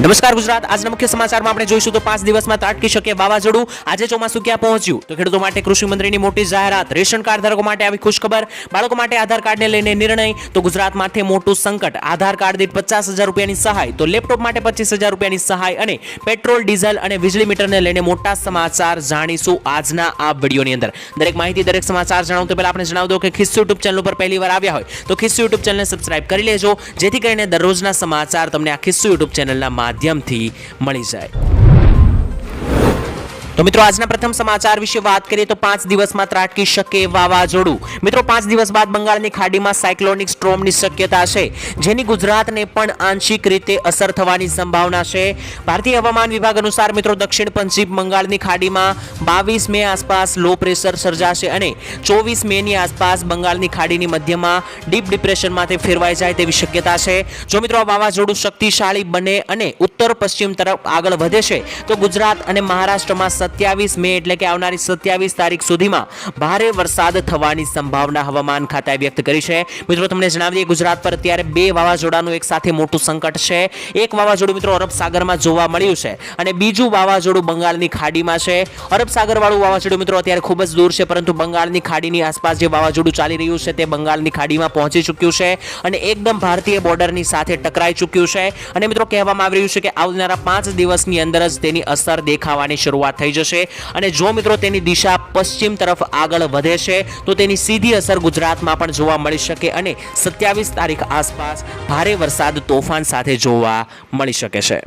નમસ્કાર ગુજરાત. આજના મુખ્ય સમાચારમાં આપણે જોઈશું તો પાંચ દિવસમાં ત્રાટકી શકે વાવાઝોડું. આજે ચોમાસું ક્યાં પહોંચ્યું? તો ખેડૂતો માટે કૃષિ મોટી જાહેરાત. રેશન કાર્ડ ધારકો માટે આવી ખુશખબર. બાળકો માટે આધાર કાર્ડને લઈને નિર્ણય. તો ગુજરાત માટે મોટું સંકટ. આધાર કાર્ડ દીઠ પચાસ હજાર રૂપિયાની સહાય. તો લેપટોપ માટે પચીસ હજાર રૂપિયાની સહાય અને પેટ્રોલ, ડીઝલ અને વીજળી મીટરને લઈને મોટા સમાચાર જાણીશું આજના આ વિડીયોની અંદર. દરેક માહિતી, દરેક સમાચાર જણાવું તો પહેલા આપણે જણાવી દો કે ખિસ્સુ યુટ્યુબ ચેનલ ઉપર પહેલી વાર આવ્યા હોય તો ખિસ્સુ યુટ્યુબ ચેનલને સબસ્ક્રાઇબ કરી લેજો. જેથી કરીને દરરોજના સમાચાર તમને આ ખિસ્સુ યુટ્યુબ ચેનલના માધ્યમથી મળી જાય. તો મિત્રો, આજના પ્રથમ સમાચાર વિશે વાત કરીએ તો પાંચ દિવસમાં ત્રાટકી શકે વાવાઝોડું. મિત્રો, પાંચ દિવસ બાદ બંગાળની ખાડીમાં સાયક્લોનિક સ્ટ્રોમની શક્યતા છે, જેની ગુજરાતને પણ આંશિક રીતે અસર થવાની સંભાવના છે. ભારતીય હવામાન વિભાગ અનુસાર, મિત્રો, દક્ષિણ પશ્ચિમ બંગાળની ખાડીમાં બાવીસ મે આસપાસ લો પ્રેશર સર્જાશે અને ચોવીસ મેની આસપાસ બંગાળની ખાડીની મધ્યમાં ડીપ ડિપ્રેશનમાં તે ફેરવાઈ જાય તેવી શક્યતા છે. જો મિત્રો, આ વાવાઝોડું શક્તિશાળી બને અને ઉત્તર પશ્ચિમ તરફ આગળ વધે છે, તો ગુજરાત અને મહારાષ્ટ્રમાં સત્યાવીસ મે એટલે કે આવનારી સત્યાવીસ તારીખ સુધીમાં ભારે વરસાદ થવાની સંભાવના હવામાન ખાતાએ વ્યક્ત કરી છે. મિત્રો, તમને જણાવી દઈએ ગુજરાત પર અત્યારે બે વાવાઝોડાનું એક સાથે મોટું સંકટ છે. એક વાવાઝોડું, મિત્રો, અરબ સાગરમાં જોવા મળ્યું છે અને બીજું વાવાઝોડું બંગાળની ખાડીમાં છે. અરબ સાગરવાળું વાવાઝોડું, મિત્રો, અત્યારે ખૂબ જ દૂર છે, પરંતુ બંગાળની ખાડીની આસપાસ જે વાવાઝોડું ચાલી રહ્યું છે તે બંગાળની ખાડીમાં પહોંચી ચૂક્યું છે અને એકદમ ભારતીય બોર્ડરની સાથે ટકરાઈ ચૂક્યું છે. અને, મિત્રો, કહેવામાં આવી રહ્યું છે કે આવનારા પાંચ દિવસની અંદર જ તેની અસર દેખાવાની શરૂઆત થઈ જશે. અને જો મિત્રો તેની દિશા પશ્ચિમ તરફ આગળ વધે છે, તો તેની સીધી અસર ગુજરાતમાં પણ જોવા મળી શકે અને સત્યાવીસ તારીખ આસપાસ ભારે વરસાદ, તોફાન સાથે જોવા મળી શકે છે.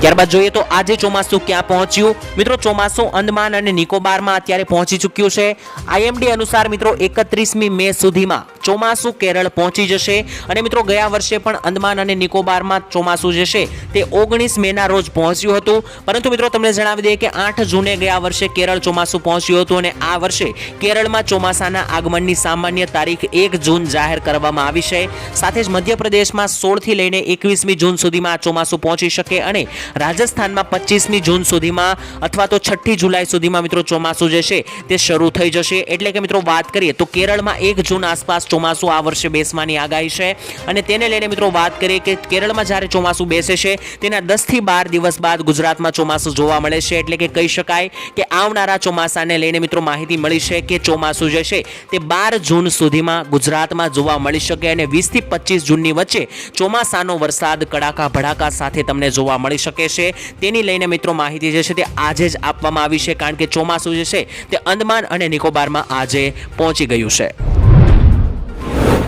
ત્યારબાદ જોઈએ તો આજે ચોમાસું ક્યાં પહોંચ્યું? મિત્રો, ચોમાસું અંદમાન અને નિકોબારમાં અત્યારે પહોંચી ચૂક્યું છે. આઈએમડી અનુસાર મિત્રો એકત્રીસમી મે સુધીમાં ચોમાસું કેરળ પહોંચી જશે. અને મિત્રો, ગયા વર્ષે પણ અંદમાન અને નિકોબારમાં ચોમાસું જે છે તે ઓગણીસ મેના રોજ પહોંચ્યું હતું. પરંતુ મિત્રો, તમને જણાવી દઈએ કે આઠ જૂને ગયા વર્ષે કેરળ ચોમાસું પહોંચ્યું હતું અને આ વર્ષે કેરળમાં ચોમાસાના આગમનની સામાન્ય તારીખ એક જૂન જાહેર કરવામાં આવી છે. સાથે જ મધ્યપ્રદેશમાં સોળથી લઈને એકવીસમી જૂન સુધીમાં આ ચોમાસું પહોંચી શકે અને રાજસ્થાનમાં પચીસમી જૂન સુધીમાં અથવા તો છઠ્ઠી જુલાઈ સુધીમાં મિત્રો ચોમાસું જે છે તે શરૂ થઈ જશે. એટલે કે મિત્રો, વાત કરીએ તો કેરળમાં એક જૂન આસપાસ ચોમાસું આ વર્ષે બેસવાની આગાહી છે. અને તેને લઈને મિત્રો વાત કરીએ કે કેરળમાં જ્યારે ચોમાસું બેસે છે, તેના દસથી બાર દિવસ બાદ ગુજરાતમાં ચોમાસું જોવા મળે છે. એટલે કે કહી શકાય કે આવનારા ચોમાસાને લઈને મિત્રો માહિતી મળી છે કે ચોમાસું જે છે, તે બાર જૂન સુધીમાં ગુજરાતમાં જોવા મળી શકે અને વીસથી પચીસ જૂનની વચ્ચે ચોમાસાનો વરસાદ કડાકા ભડાકા સાથે તમને જોવા મળી શકે છે. તેની લઈને મિત્રો માહિતી જે છે, તે આજે જ આપવામાં આવી છે, કારણ કે ચોમાસું જે છે, તે અંદમાન અને નિકોબારમાં આજે પહોંચી ગયું છે.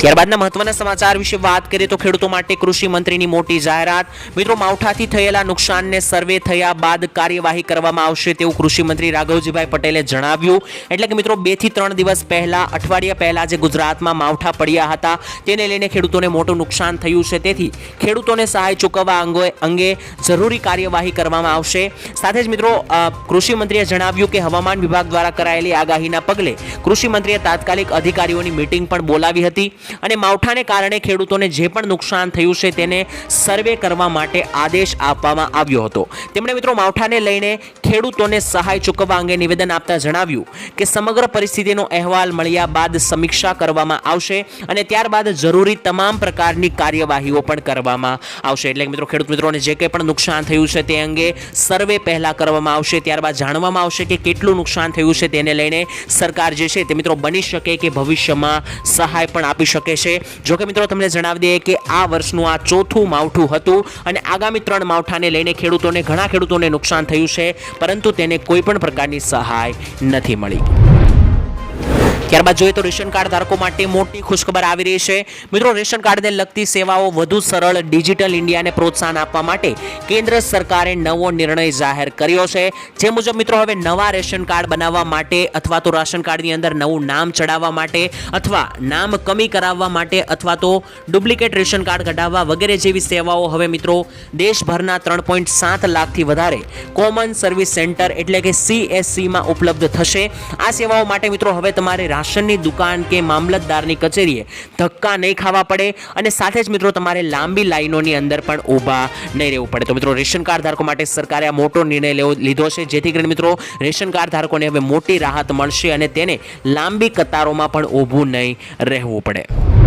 ત્યારબાદના મહત્વના સમાચાર વિશે વાત કરીએ તો ખેડૂતો માટે કૃષિ મંત્રીની મોટી જાહેરાત. મિત્રો, માવઠાથી થયેલા નુકસાનને સર્વે થયા બાદ કાર્યવાહી કરવામાં આવશે તેવું કૃષિ મંત્રી રાઘવજીભાઈ પટેલે જણાવ્યું. એટલે કે મિત્રો, બેથી ત્રણ દિવસ પહેલા, અઠવાડિયા પહેલા જે ગુજરાતમાં માવઠા પડ્યા હતા, તેને લઈને ખેડૂતોને મોટું નુકસાન થયું છે. તેથી ખેડૂતોને સહાય ચૂકવવા અંગે અંગે જરૂરી કાર્યવાહી કરવામાં આવશે. સાથે જ મિત્રો કૃષિ મંત્રીએ જણાવ્યું કે હવામાન વિભાગ દ્વારા કરાયેલી આગાહીના પગલે કૃષિ મંત્રીએ તાત્કાલિક અધિકારીઓની મીટિંગ પણ બોલાવી હતી. અને માવઠાને કારણે ખેડૂતોને જે પણ નુકસાન થયું છે તેને સર્વે કરવા માટે આદેશ આપવામાં આવ્યો હતો. તેમણે મિત્રો માવઠાને લઈને ખેડૂતોને સહાય ચૂકવવા અંગે નિવેદન આપતા જણાવ્યું કે સમગ્ર પરિસ્થિતિનો અહેવાલ મળ્યા બાદ સમીક્ષા કરવામાં આવશે અને ત્યારબાદ જરૂરી તમામ પ્રકારની કાર્યવાહીઓ પણ કરવામાં આવશે. એટલે મિત્રો, ખેડૂત મિત્રોને જે કંઈ પણ નુકસાન થયું છે તે અંગે સર્વે પહેલાં કરવામાં આવશે, ત્યારબાદ જાણવામાં આવશે કે કેટલું નુકસાન થયું છે તેને લઈને સરકાર જે છે તે મિત્રો બની શકે કે ભવિષ્યમાં સહાય પણ આપી શકે છે. જો કે મિત્રો તમને જણાવી દઈએ કે આ વર્ષનું આ ચોથું માવઠું હતું અને આગામી ત્રણ માવઠાને લઈને ખેડૂતોને ઘણા ખેડૂતોને નુકસાન થયું છે, પરંતુ તેને કોઈ પણ પ્રકારની સહાય નથી મળી. ત્યારબાદ જોઈએ તો રેશન કાર્ડ ધારકો માટે મોટી ખુશખબર આવી રહી છે. મિત્રો, રેશન કાર્ડને લગતી સેવાઓ વધુ સરળ, ડિજિટલ ઇન્ડિયાને પ્રોત્સાહન આપવા માટે કેન્દ્ર સરકારે નવો નિર્ણય જાહેર કર્યો છે. જે મુજબ મિત્રો, હવે નવા રેશન કાર્ડ બનાવવા માટે અથવા તો રાશન કાર્ડની અંદર નવું નામ ચડાવવા માટે અથવા નામ કમી કરાવવા માટે અથવા તો ડુપ્લિકેટ રેશન કાર્ડ કઢાવવા વગેરે જેવી સેવાઓ હવે મિત્રો દેશભરના ત્રણ પોઈન્ટ સાત લાખથી વધારે કોમન સર્વિસ સેન્ટર એટલે કે સીએસસીમાં ઉપલબ્ધ થશે. આ સેવાઓ માટે મિત્રો, હવે તમારે રાશનની દુકાન કે મામલતદારની કચેરીએ ધક્કા નહીં ખાવા પડે અને સાથે જ મિત્રો તમારે લાંબી લાઈનોની અંદર પણ ઊભા નહીં રહેવું પડે. તો મિત્રો, રેશન કાર્ડ ધારકો માટે સરકારે આ મોટો નિર્ણય લેવો લીધો છે. જેથી કરીને મિત્રો, રેશન કાર્ડ ધારકોને હવે મોટી રાહત મળશે અને તેને લાંબી કતારોમાં પણ ઊભું નહીં રહેવું પડે.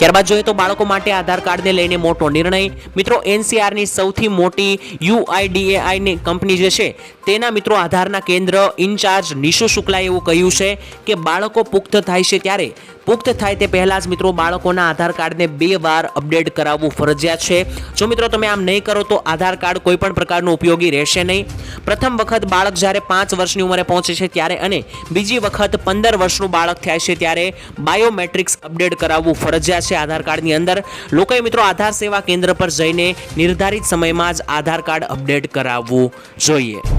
ત્યારબાદ જોઈએ તો બાળકો માટે આધાર કાર્ડને લઈને મોટો નિર્ણય. મિત્રો, એનસીઆરની સૌથી મોટી યુઆઈડીએઆઈની કંપની જે છે, તેના મિત્રો આધારના કેન્દ્ર ઇન્ચાર્જ નિશુ શુક્લાએ એવું કહ્યું છે કે બાળકો પુખ્ત થાય છે ત્યારે પુખ્ત થાય તે પહેલાં જ મિત્રો બાળકોના આધાર કાર્ડને બે વાર અપડેટ કરાવવું ફરજિયાત છે. જો મિત્રો તમે આમ નહીં કરો તો આધાર કાર્ડ કોઈ પણ પ્રકારનું ઉપયોગી રહેશે નહીં. પ્રથમ વખત બાળક જ્યારે પાંચ વર્ષની ઉંમરે પહોંચે છે ત્યારે અને બીજી વખત પંદર વર્ષનું બાળક થાય છે ત્યારે બાયોમેટ્રિક્સ અપડેટ કરાવવું ફરજિયાત છે આધાર કાર્ડની અંદર. લોકોએ મિત્રો આધાર સેવા કેન્દ્ર પર જઈને નિર્ધારિત સમયમાં જ આધાર કાર્ડ અપડેટ કરાવવું જોઈએ.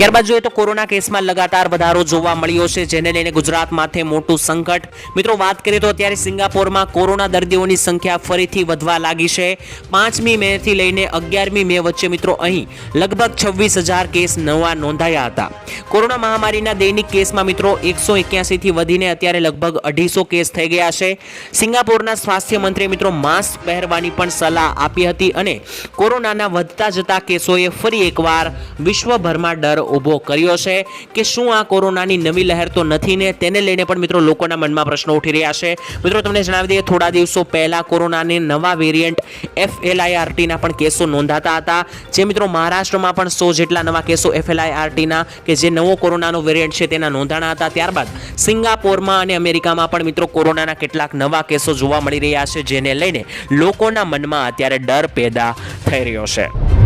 ત્યારબાદ જોઈએ તો કોરોના કેસમાં લગાતાર વધારો જોવા મળ્યો છે, જેને લઈને ગુજરાત માથે મોટું સંકટ. મિત્રો, વાત કરીએ તો અત્યારે સિંગાપોરમાં કોરોના દર્દીઓની સંખ્યા ફરીથી વધવા લાગી છે. પાંચમી મે થી લઈને અગિયારમી મે વચ્ચે મિત્રો, અહીં લગભગ છવ્વીસ હજાર કેસ નવા નોંધાયા હતા. કોરોના મહામારીના દૈનિક કેસમાં મિત્રો, એકસો એક્યાસીથી વધીને અત્યારે લગભગ અઢીસો કેસ થઈ ગયા છે. સિંગાપોરના સ્વાસ્થ્ય મંત્રીએ મિત્રો, માસ્ક પહેરવાની પણ સલાહ આપી હતી અને કોરોનાના વધતા જતા કેસોએ ફરી એકવાર વિશ્વભરમાં ડર ઊભો કર્યો છે કે શું આ કોરોનાની નવી લહેર તો નથી ને તેને લઈને પણ મિત્રો લોકોના મનમાં પ્રશ્નો ઉઠી રહ્યા છે. મિત્રો તમને જણાવી દઈએ, થોડા દિવસો પહેલાં કોરોનાની નવા વેરિયન્ટ એફ એલઆઈઆરટીના પણ કેસો નોંધાતા હતા. જે મિત્રો મહારાષ્ટ્રમાં પણ સો જેટલા નવા કેસો એફ એલઆઈઆરટીના કે જે નવો કોરોનાનો વેરિયન્ટ છે તેના નોંધાણા હતા. ત્યારબાદ સિંગાપોરમાં અને અમેરિકામાં પણ મિત્રો કોરોનાના કેટલાક નવા કેસો જોવા મળી રહ્યા છે, જેને લઈને લોકોના મનમાં અત્યારે ડર પેદા થઈ રહ્યો છે.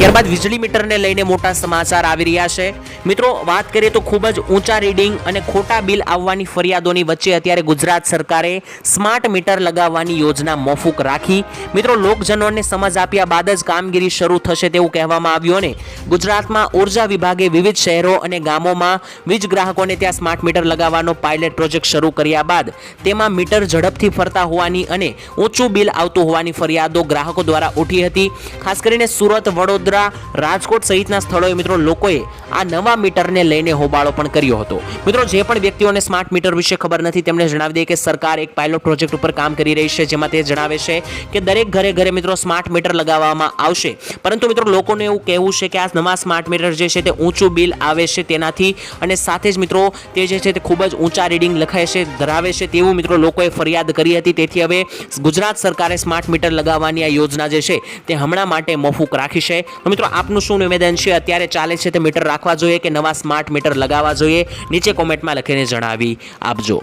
ત્યારબાદ વીજળી મીટરને લઈને મોટા સમાચાર આવી રહ્યા છે. મિત્રો, વાત કરીએ તો ખૂબ જ ઊંચા રીડિંગ અને ખોટા બિલ આવવાની ફરિયાદોની વચ્ચે અત્યારે ગુજરાત સરકારે સ્માર્ટ મીટર લગાવવાની યોજના મોફૂક રાખી. મિત્રો, લોકજનોને સમજ આપ્યા બાદ જ કામગીરી શરૂ થશે તેવું કહેવામાં આવ્યું અને ગુજરાતમાં ઊર્જા વિભાગે વિવિધ શહેરો અને ગામોમાં વીજ ગ્રાહકોને ત્યાં સ્માર્ટ મીટર લગાવવાનો પાયલટ પ્રોજેક્ટ શરૂ કર્યા બાદ તેમાં મીટર ઝડપથી ફરતા હોવાની અને ઊંચું બિલ આવતું હોવાની ફરિયાદો ગ્રાહકો દ્વારા ઉઠી હતી. ખાસ કરીને સુરત, વડોદરા રાજકોટ સહિતના સ્થળોએ મિત્રો લોકોએ આ નવા મીટરને લઈને હોબાળો પણ કર્યો હતો. મિત્રો, જે પણ વ્યક્તિઓને સ્માર્ટ મીટર વિશે ખબર નથી, તેમણે જણાવી દઈએ કે સરકાર એક પાયલોટ પ્રોજેક્ટ ઉપર કામ કરી રહી છે, જેમાં તે જણાવે છે કે દરેક ઘરે ઘરે મિત્રો સ્માર્ટ મીટર લગાવવામાં આવશે. પરંતુ મિત્રો, લોકોને એવું કહેવું છે કે આ નવા સ્માર્ટ મીટર જે છે તે ઊંચું બિલ આવે છે તેનાથી અને સાથે જ મિત્રો તે જે છે તે ખૂબ જ ઊંચા રીડિંગ લખાય છે, ધરાવે છે તેવું મિત્રો લોકોએ ફરિયાદ કરી હતી. તેથી હવે ગુજરાત સરકારે સ્માર્ટ મીટર લગાવવાની આ યોજના જે છે તે હમણાં માટે મોફૂક રાખી છે. તો મિત્રો, આપનું શું નિવેદન છે? અત્યારે ચાલે છે તે મીટર રાખવા જોઈએ કે નવા સ્માર્ટ મીટર લગાવવા જોઈએ? નીચે કોમેન્ટમાં લખીને જણાવી આપજો.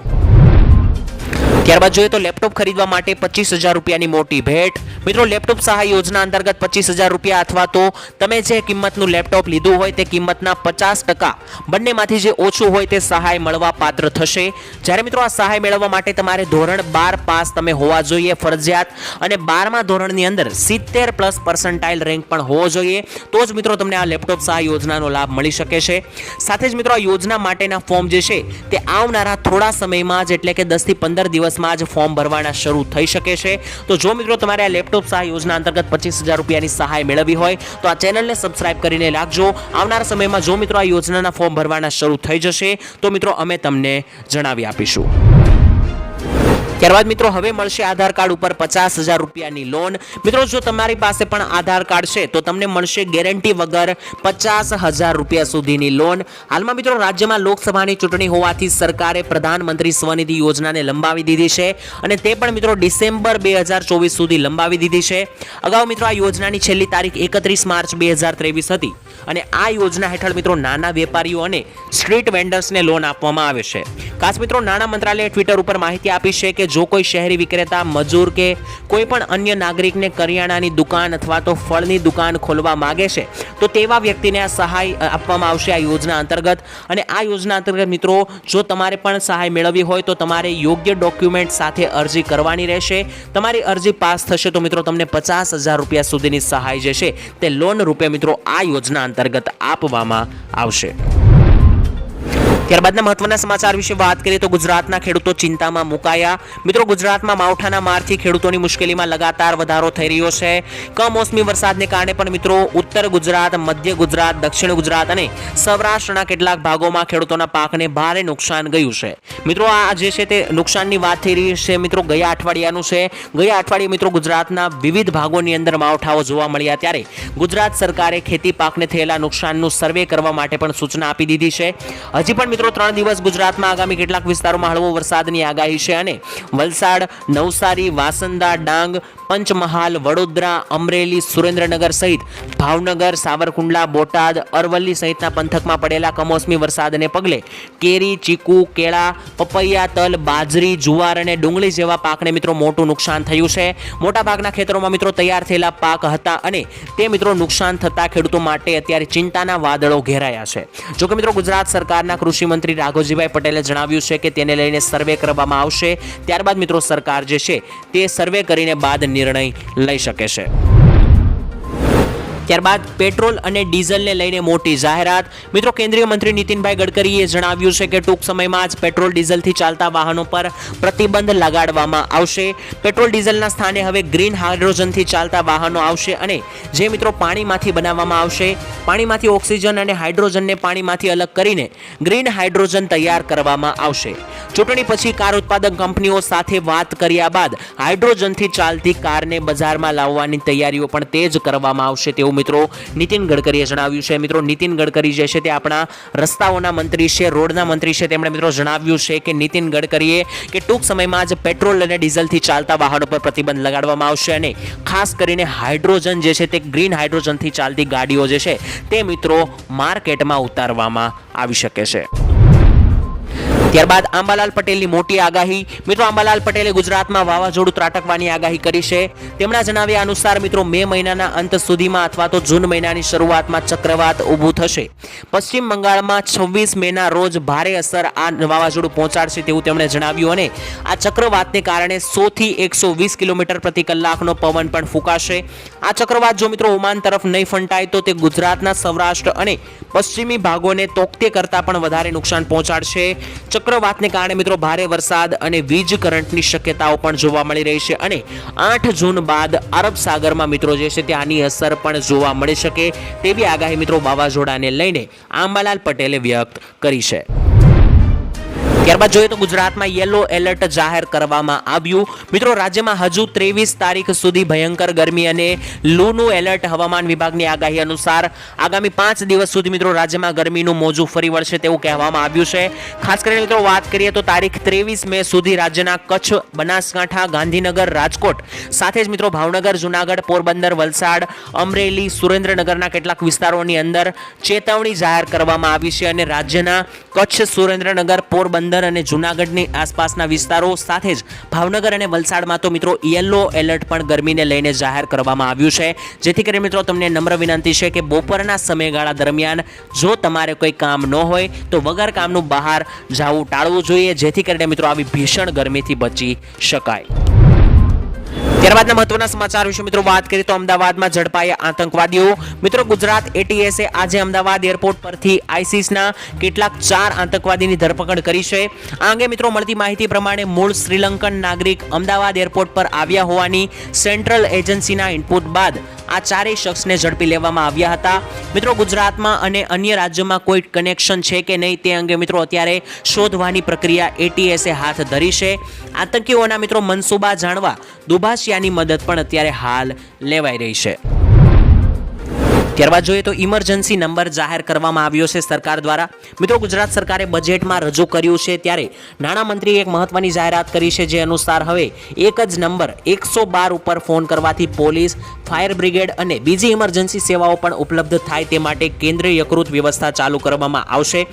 ત્યારબાદ જોઈએ તો લેપટોપ ખરીદવા માટે પચીસ હજાર રૂપિયાની મોટી ભેટ. મિત્રો, લેપટોપ સહાય યોજના અંતર્ગત પચીસ હજાર રૂપિયા અથવા તો તમે જે કિંમતનું લેપટોપ લીધું હોય તે કિંમતના પચાસ ટકા બંનેમાંથી જે ઓછું હોય તે સહાય મળવા પાત્ર થશે. જ્યારે મિત્રો આ સહાય મેળવવા માટે તમારે ધોરણ બાર પાસ તમે હોવા જોઈએ ફરજિયાત અને બારમા ધોરણની અંદર સિત્તેર પ્લસ પર્સન્ટાઇલ રેન્ક પણ હોવો જોઈએ. તો જ મિત્રો તમને આ લેપટોપ સહાય યોજનાનો લાભ મળી શકે છે. સાથે જ મિત્રો આ યોજના માટેના ફોર્મ જે છે તે આવનારા થોડા સમયમાં જ એટલે કે દસથી પંદર દિવસમાં જ ફોર્મ ભરવાના શરૂ થઈ શકે છે. તો જો મિત્રો તમારે આ લેપટોપ સહાય યોજના અંતર્ગત પચીસ હજાર રૂપિયાની સહાય મેળવવી હોય, તો આ ચેનલને સબસ્ક્રાઇબ કરીને રાખજો. આવનારા સમયમાં જો મિત્રો આ યોજનાના ફોર્મ ભરવાના શરૂ થઈ જશે, તો મિત્રો અમે તમને જણાવી આપીશું. ત્યારબાદ મિત્રો, હવે મળશે આધાર કાર્ડ ઉપર પચાસ હજાર રૂપિયાની લોન. મિત્રો, જો તમારી પાસે પણ આધાર કાર્ડ છે, તો તમને મળશે ગેરંટી વગર પચાસ હજાર રૂપિયા સુધીની લોન. હાલમાં મિત્રો, રાજ્યમાં લોકસભાની ચૂંટણી હોવાથી સરકારે પ્રધાનમંત્રી સ્વનિધિ યોજનાને લંબાવી દીધી છે અને તે પણ મિત્રો ડિસેમ્બર બે હજાર ચોવીસ સુધી લંબાવી દીધી છે. અગાઉ મિત્રો, આ યોજનાની છેલ્લી તારીખ એકત્રીસ માર્ચ બે હજાર ત્રેવીસ હતી અને આ યોજના હેઠળ મિત્રો નાના વેપારીઓ અને સ્ટ્રીટ વેન્ડર્સને લોન આપવામાં આવે છે. ખાસ મિત્રો, નાણાં મંત્રાલયે ટ્વિટર ઉપર માહિતી આપી છે કે જો કોઈ શહેરી વિક્રેતા, મજૂર કે કોઈ પણ અન્ય નાગરિકને કરિયાણાની દુકાન અથવા તો ફળની દુકાન ખોલવા માગે છે, તો તેવા વ્યક્તિને આ સહાય આપવામાં આવશે આ યોજના અંતર્ગત. અને આ યોજના અંતર્ગત મિત્રો, જો તમારે પણ સહાય મેળવવી હોય, તો તમારે યોગ્ય ડોક્યુમેન્ટ સાથે અરજી કરવાની રહેશે. તમારી અરજી પાસ થશે તો મિત્રો તમને પચાસ હજાર રૂપિયા સુધીની સહાય જે છે, તે લોન રૂપે મિત્રો આ યોજના અંતર્ગત આપવામાં આવશે. ત્યારબાદના મહત્વના સમાચાર વિશે વાત કરીએ તો ગુજરાતના ખેડૂતો ચિંતામાં મુકાયા. મિત્રો, ગુજરાતમાં માવઠાના મારથી ખેડૂતોની મુશ્કેલીમાં લગાતાર વધારો થઈ રહ્યો છે. કમોસમી વરસાદને કારણે પણ મિત્રો, ઉત્તર ગુજરાત, મધ્ય ગુજરાત, દક્ષિણ ગુજરાત અને સૌરાષ્ટ્રના કેટલાક ભાગોમાં ખેડૂતોના પાકને ભારે નુકસાન ગયું છે. મિત્રો, આ જે છે તે નુકસાનની વાત થઈ રહી છે મિત્રો, ગયા અઠવાડિયાનું છે. ગયા અઠવાડિયે મિત્રો ગુજરાતના વિવિધ ભાગોની અંદર માવઠાઓ જોવા મળ્યા ત્યારે ગુજરાત સરકારે ખેતી પાકને થયેલા નુકસાનનું સર્વે કરવા માટે પણ સૂચના આપી દીધી છે. હજી પણ મિત્રો, ત્રણ દિવસ ગુજરાતમાં આગામી કેટલાક વિસ્તારોમાં હળવો વરસાદની આગાહી છે અને વલસાડ, નવસારી, વાસંદા, ડાંગ, પંચમહાલ, વડોદરા, અમરેલી, સુરેન્દ્રનગર સહિત ભાવનગર, સાવરકુંડલા, બોટાદ, અરવલ્લી સહિતના પંથકમાં પડેલા કમોસમી વરસાદને પગલે કેરી, ચીકુ, કેળા, પપૈયા, તલ, બાજરી, જુવાર અને ડુંગળી જેવા પાકને મિત્રો મોટું નુકસાન થયું છે. મોટાભાગના ખેતરોમાં મિત્રો તૈયાર થયેલા પાક હતા અને તે મિત્રો નુકસાન થતા ખેડૂતો માટે અત્યારે ચિંતાના વાદળો ઘેરાયા છે. જોકે મિત્રો ગુજરાત સરકારના કૃષિ મંત્રી રાઘોજીભાઈ પટેલે જણાવ્યું છે કે તેને લઈને સર્વે કરવામાં આવશે. ત્યારબાદ મિત્રો સરકાર જે છે તે સર્વે કરીને બાદ નિર્ણય લઈ શકે છે. ત્યારબાદ પેટ્રોલ અને ડીઝલને લઈને મોટી જાહેરાત. મિત્રો, કેન્દ્રીય મંત્રી નીતિનભાઈ ગડકરીએ જણાવ્યું છે કે ટૂંક સમયમાં જ પેટ્રોલ ડીઝલથી ચાલતા વાહનો પર પ્રતિબંધ લગાડવામાં આવશે. પેટ્રોલ ડીઝલના સ્થાને હવે ગ્રીન હાઇડ્રોજનથી ચાલતા વાહનો આવશે અને જે મિત્રો પાણીમાંથી બનાવવામાં આવશે, પાણીમાંથી ઓક્સિજન અને હાઇડ્રોજનને પાણીમાંથી અલગ કરીને ગ્રીન હાઇડ્રોજન તૈયાર કરવામાં આવશે. ચૂંટણી પછી કાર ઉત્પાદક કંપનીઓ સાથે વાત કર્યા બાદ હાઇડ્રોજનથી ચાલતી કારને બજારમાં લાવવાની તૈયારીઓ પણ તેજ કરવામાં આવશે તેવું મિત્રો, નીતિન ગડકરીએ જણાવ્યું છે. મિત્રો, નીતિન ગડકરી જે છે તે આપણા રસ્તાઓના મંત્રી છે, રોડના મંત્રી છે. તેમણે મિત્રો જણાવ્યું છે કે નીતિન ગડકરીએ કે ટૂંક સમયમાં જ પેટ્રોલ અને ડીઝલથી ચાલતા વાહનો પર પ્રતિબંધ લગાડવામાં આવશે અને ખાસ કરીને હાઇડ્રોજન જે છે તે ગ્રીન હાઇડ્રોજનથી ચાલતી ગાડીઓ જે છે તે મિત્રો માર્કેટમાં ઉતારવામાં આવી શકે છે. ત્યારબાદ આંબાલાલ પટેલની મોટી આગાહી. મિત્રો, આંબાલાલ પટેલે ગુજરાતમાં વાવાઝોડું ત્રાટકવાની આગાહી કરી છે. તેમના જણાવ્યા અનુસાર, મિત્રો, મે મહિનાના અંત સુધીમાં અથવા તો જૂન મહિનાની શરૂઆતમાં ચક્રવાત ઊભું થશે. પશ્ચિમ બંગાળમાં છવ્વીસ મેના રોજ ભારે અસર આ વાવાઝોડું પહોંચાડશે તેવું તેમણે જણાવ્યું અને આ ચક્રવાતને કારણે સોથી એકસો વીસ કિલોમીટર પ્રતિ કલાકનો પવન પણ ફૂંકાશે. આ ચક્રવાત જો, મિત્રો, ઓમાન તરફ નહીં ફંટાય તો તે ગુજરાતના સૌરાષ્ટ્ર અને પશ્ચિમી ભાગોને તોકતે કરતાં પણ વધારે નુકસાન પહોંચાડશે. ચક્રવાતને કારણે મિત્રો ભારે વરસાદ અને વીજ કરંટની શક્યતાઓ પણ જોવા મળી રહી છે અને આઠ જૂન બાદ અરબ સાગરમાં મિત્રો જે છે તે આની અસર પણ જોવા મળી શકે તેવી આગાહી મિત્રો વાવાઝોડાને લઈને આંબાલાલ પટેલે વ્યક્ત કરી છે. ત્યારબાદ જોઈએ તો ગુજરાતમાં યલો એલર્ટ જાહેર કરવામાં આવ્યું. મિત્રો, રાજ્યમાં હજુ ત્રેવીસ તારીખ સુધી ભયંકર ગરમી અને લૂનું એલર્ટ હવામાન વિભાગની આગાહી અનુસાર આગામી પાંચ દિવસ સુધી મિત્રો, રાજ્યમાં ગરમીનું મોજું ફરી વળશે તેવું કહેવામાં આવ્યું છે. ખાસ કરીને મિત્રો, વાત કરીએ તો તારીખ ત્રેવીસ મે સુધી રાજ્યના કચ્છ, બનાસકાંઠા, ગાંધીનગર, રાજકોટ, સાથે જ મિત્રો, ભાવનગર, જુનાગઢ, પોરબંદર, વલસાડ, અમરેલી, સુરેન્દ્રનગરના કેટલાક વિસ્તારોની અંદર ચેતવણી જાહેર કરવામાં આવી છે અને રાજ્યના કચ્છ, સુરેન્દ્રનગર, પોરબંદર અને જુનાગઢની આસપાસના વિસ્તારો સાથે જ ભાવનગર અને વલસાડમાં તો મિત્રો યલો એલર્ટ પણ ગરમીને લઈને જાહેર કરવામાં આવ્યું છે. જેથી કરીને મિત્રો તમને નમ્ર વિનંતી છે કે બપોરના સમયગાળા દરમિયાન જો તમારે કોઈ કામ ન હોય તો વગર કામનું બહાર જવું ટાળવું જોઈએ, જેથી કરીને મિત્રો આવી ભીષણ ગરમીથી બચી શકાય. ત્યારબાદના મહત્વના સમાચાર વિશે મિત્રો વાત કરીએ તો અમદાવાદમાં ઝડપાયા આતંકવાદીઓ. મિત્રો ગુજરાત એટીએસે આજે અમદાવાદ એરપોર્ટ પરથી આઈસીસના કેટલાક ચાર આતંકવાદીની ધરપકડ કરી છે. આ અંગે મિત્રો મળતી માહિતી પ્રમાણે મૂળ શ્રીલંકન નાગરિક અમદાવાદ એરપોર્ટ પર આવ્યા હોવાની સેન્ટ્રલ એજન્સીના ઇનપુટ બાદ આ ચારેય શખ્સને ઝડપી લેવામાં આવ્યા હતા. મિત્રો, ગુજરાતમાં અને અન્ય રાજ્યોમાં કોઈ કનેક્શન છે કે નહીં તે અંગે મિત્રો અત્યારે શોધવાની પ્રક્રિયા એટીએસે હાથ ધરી છે. આતંકીઓના મિત્રો, મનસૂબા જાણવા દુભાષિયાની મદદ પણ અત્યારે હાલ લેવાઈ રહી છે. ત્યારબાદ જોઈએ તો ઇમરજન્સી નંબર જાહેર કરવામાં આવ્યો છે સરકાર દ્વારા. મિત્રો, ગુજરાત સરકારે બજેટમાં રજૂ કર્યું છે ત્યારે નાણામંત્રીએ એક મહત્વની જાહેરાત કરી છે જે અનુસાર હવે એક જ નંબર એકસો બાર ઉપર ફોન કરવાથી પોલીસ ફાયર બ્રિગેડ અને બીજી ઇમરજન્સી સેવાઓ પણ ઉપલબ્ધ થાય તે માટે કેન્દ્રીયકૃત વ્યવસ્થા ચાલુ કરવામાં આવશે.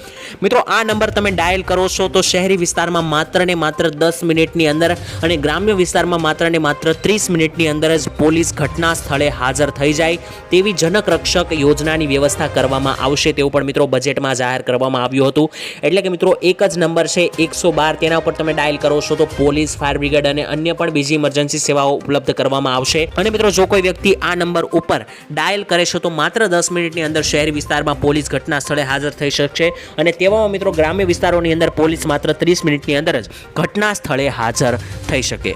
મિત્રો, આ નંબર તમે ડાયલ કરો છો તો શહેરી વિસ્તારમાં માત્ર ને માત્ર દસ મિનિટની અંદર અને ગ્રામ્ય વિસ્તારમાં માત્ર ને માત્ર ત્રીસ મિનિટની અંદર જ પોલીસ ઘટના સ્થળે હાજર થઈ જાય તેવી જનક રક્ષક યોજનાની વ્યવસ્થા કરવામાં આવશે તેવું પણ મિત્રો બજેટમાં જાહેર કરવામાં આવ્યું હતું. એટલે કે મિત્રો એક જ નંબર છે એકસો બાર, તેના ઉપર તમે ડાયલ કરો છો તો પોલીસ, ફાયર બ્રિગેડ અને અન્ય પણ બીજી ઇમરજન્સી સેવાઓ ઉપલબ્ધ કરવામાં આવશે. અને મિત્રો જો કોઈ વ્યક્તિ આ નંબર ઉપર ડાયલ કરે છે તો માત્ર દસ મિનિટની અંદર શહેરી વિસ્તારમાં પોલીસ ઘટના સ્થળે હાજર થઈ શકશે. અને તેવામાં મિત્રો ગ્રામ્ય વિસ્તારોની અંદર પોલીસ માત્ર ત્રીસ મિનિટની અંદર જ ઘટના સ્થળે હાજર થઈ શકે.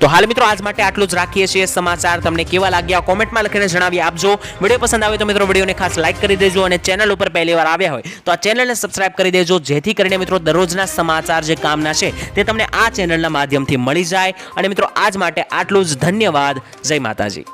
તો હાલ મિત્રો આજ માટે આટલું જ રાખીએ છીએ સમાચાર. તમને કેવા લાગ્યા કોમેન્ટમાં લખીને જણાવી આપજો. વીડિયો પસંદ આવે તો મિત્રો વિડીયોને ખાસ લાઇક કરી દેજો અને ચેનલ ઉપર પહેલી વાર આવ્યા હોય તો આ ચેનલને સબસ્ક્રાઇબ કરી દેજો. જેથી કરીને મિત્રો દરરોજના સમાચાર જે કામના છે તે તમને આ ચેનલના માધ્યમથી મળી જાય. અને મિત્રો આજ માટે આટલું જ. ધન્યવાદ. જય માતાજી.